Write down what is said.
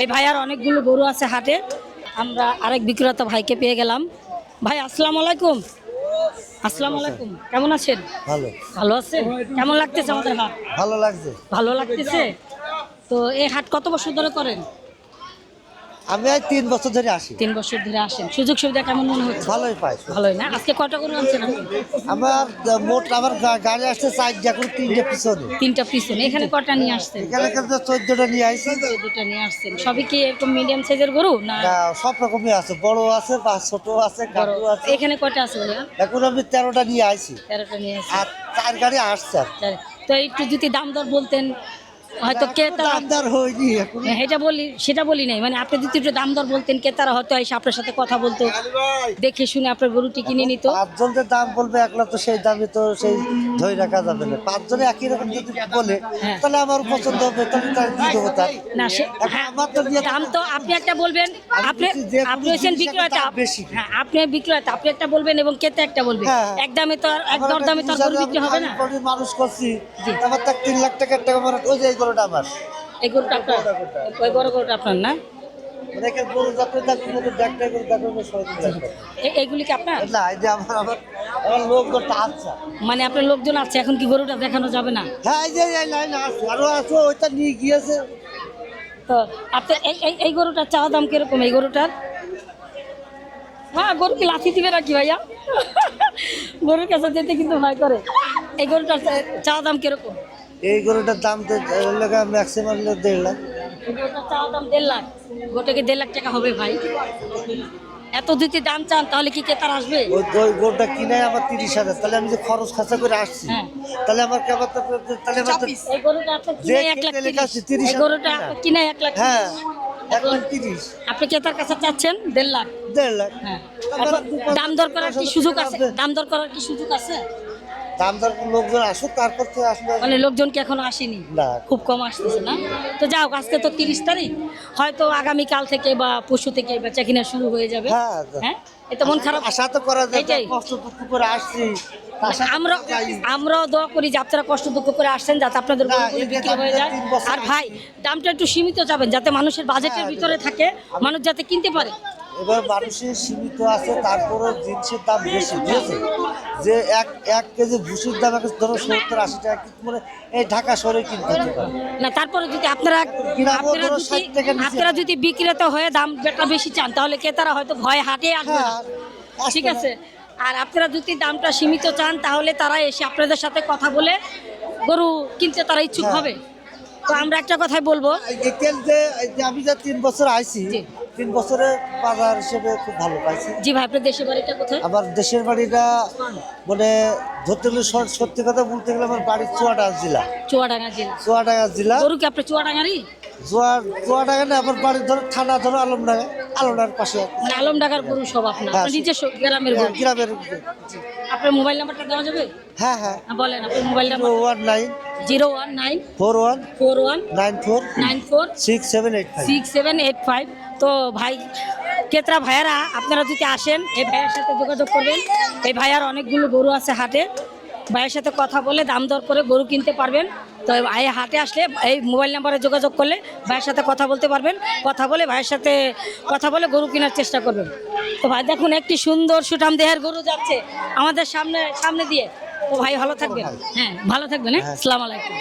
এই ভাইয়ার অনেকগুলো গরু আছে হাটে। আমরা আরেক বিক্রেতা ভাইকে পেয়ে গেলাম। ভাই আসসালাম আলাইকুম। আসসালাম আলাইকুম। কেমন আছেন? ভালো। ভালো আছেন? কেমন লাগতেছে আমাদের হাট? ভালো লাগছে। ভালো লাগতেছে? তো এই হাট কত বছর ধরে করেন? আমি আজ তিন বছর ধরে আসি। তিন বছর ধরে আসেন। সুযোগ সুবিধা কেমন মনে হচ্ছে? ভালোই পাই ভালোই না? আজকে কটা গরু আনছেন আমার মোট আমার গাড়ি আসছে চার যখন তিনটে পিছনে। তিনটা পিছনে। এখানে কটা নিয়ে আসছেন? এখানে কিন্তু চোদ্দটা নিয়ে আইছি। দুটা নিয়ে আসছেন। সবই কি একটু মিডিয়াম সাইজের গরু না? সব রকমই আছে। বড় আছে বা ছোট আছে গাড়ু আছে। এখানে কটা আছে এখন আমি তেরোটা নিয়ে আইছি। তেরোটা নিয়ে আসছেন আর চার গাড়ি আসছে। তো একটু যদি দাম দর বলতেন হয়তো হ্যাঁ, এটা বলি সেটা বলি নাই। মানে আপনি যদি একটু দাম দর বলতেন ক্রেতারা হয়তো এসে আপনার সাথে কথা বলতো দেখে শুনে আপনার গরুটি কিনে নিত। পাঁচজন যে দাম বলবে একলা তো সেই দামে তো সেই ধরে রাখা যাবে না। পাঁচজনে একই রকম যদি বলে হ্যাঁ। তাহলে আমার পছন্দ হবে তাহলে তার দিয়ে দেবো তার না সে হ্যাঁ, আমার তো দাম তো আপনি একটা বলবেন আপনি আপনি হচ্ছেন বিক্রেতা বেশি। হ্যাঁ আপনি বিক্রেতা আপনি একটা বলবেন এবং ক্রেতা একটা বলবেন। এক দামে তো আর এক দর দামে তো আর গরু বিক্রি হবে না। মানুষ করছি আমার তার তিন লাখ টাকার টাকা ওই যে গরুটা আমার এই গরুটা আপনার ওই বড় গরুটা আপনার না? অনেকের গরু যাতে দেখো মতো দেখতে গরু দেখো সহজে দেখো এইগুলি কি আপনার? না এই যে আমার আমার আমার লোক আচ্ছা মানে আপনার লোকজন আছে এখন কি গরুটা দেখানো যাবে না? হ্যাঁ এই যে এই লাইন আছে ওইটা নিয়ে গিয়েছে। তো আপনি এই এই এই গরুটার চাওয়া দাম কীরকম এই গরুটার? হ্যাঁ গরু কি লাথি দিবে নাকি ভাইয়া? গরুর কাছে যেতে কিন্তু ভয় করে। এই গরুটার চাওয়া দাম কীরকম? এই গরুটার দাম তো লাগা ম্যাক্সিমাম দেড় লাখ। এই চাওয়া দাম দেড় লাখ। গোটা কি দেড় লাখ টাকা হবে ভাই। এত যদি দাম চান তাহলে কি ক্রেতার আসবে? ওই ওই গরুটা কিনে আমার তিরিশ হাজার। তাহলে আমি যে খরচ খাঁচা করে আসছি হ্যাঁ। তাহলে আমার কেমন তাহলে যে এক লাখ লেখা আছে 30 গরুটা কিনে। এক লাখ হ্যাঁ এক লাখ তিরিশ। আপনি ক্রেতার কাছে চাচ্ছেন দেড় লাখ? দেড় লাখ। হ্যাঁ। দাম দর করার কি সুযোগ আছে? দাম দর করার কি সুযোগ আছে? দাম দর লোকজন আসুক তারপর তো আসবে মানে লোকজন কি এখনও আসেনি? না। খুব কম আসতেছে না? তো যাও আজকে তো তিরিশ তারিখ। হয়তো আগামীকাল থেকে বা পরশু থেকে বেচা কিনা শুরু হয়ে যাবে। হ্যাঁ হ্যাঁ? এতে মন খারাপ আশা তো করা যায় কষ্ট দুঃখ করে আসছি। আমরা। আমরাও দোয়া করি যে আপনারা কষ্ট দুঃখ করে আসছেন যাতে আপনাদের বিক্রি হয়ে যায়। আর ভাই দামটা একটু সীমিত যাবেন যাতে মানুষের বাজেটের হ্যাঁ, ভিতরে থাকে মানুষ যাতে কিনতে পারে। এবার মানুষের সীমিত আছে তারপরে জিনিসের দাম বেশি আছে? যে এক এক কেজি ভুসির দাম এখন ধরো সত্তর আশি টাকা কিন্তু মানে এই ঢাকা শহরে কিনতে হতে পারে। না তারপরে যদি আপনারা আপনারা যদি 60 টাকার নিচে। আপনারা যদি বিক্রেতা হয়ে দামটা বেশি চান তাহলে ক্রেতারা হয়তো ভয় হাটে আসবে। হ্যাঁ আসবে ঠিক আছে? আর আপনারা যদি দামটা সীমিত চান তাহলে তারা এসে আপনাদের সাথে কথা বলে গরু কিনতে তারা ইচ্ছুক হ্যাঁ। হবে। তো আমরা একটা কথাই বলব। যে আমি যে তিন বছর আইছি জি। তিন বছরে বাজার হিসেবে খুব ভালো পাইছি। জি ভাই আপনার দেশের বাড়িটা কোথায়? আমার দেশের বাড়িটা মানে ধরতে গেলে সত্যি কথা বলতে গেলে আমার বাড়ি চুয়াডাঙ্গা জেলা। চুয়াডাঙ্গা জেলা। চুয়াডাঙ্গা জেলা। গরু কি আপনার চুয়াডাঙ্গারই? চুয়া- চুয়াডাঙ্গা না আমার বাড়ি ধরো থানা ধরো আলমডাঙ্গা। আলমডাঙ্গার পাশে। মানে আলমডাঙ্গার গরু সব আপনার। হ্যাঁ, আপনার গ্রামের গরু। গ্রামের আপনার মোবাইল নাম্বারটা দেওয়া যাবে? হ্যাঁ হ্যাঁ। হ্যাঁ, বলেন আপনার mobile number one nine zero one nine four one four one nine four nine four six seven eight six seven eight five. তো ভাই কেতরা ভাইয়ারা আপনারা যদি আসেন এই ভাইয়ের সাথে যোগাযোগ করবেন। এই ভাইয়ার অনেকগুলো গরু আছে হাটে। ভাইয়ের সাথে কথা বলে দাম দর করে গরু কিনতে পারবেন। তো এই হাটে আসলে এই মোবাইল নাম্বারে যোগাযোগ করলে ভাইয়ের সাথে কথা বলতে পারবেন। কথা বলে ভাইয়ের সাথে কথা বলে গরু কেনার চেষ্টা করবেন। তো ভাই দেখুন একটি সুন্দর সুঠাম দেহের গরু যাচ্ছে আমাদের সামনে সামনে দিয়ে। তো ভাই ভালো থাকবেন। হ্যাঁ। ভালো থাকবেন হ্যাঁ? আসসালামু আলাইকুম।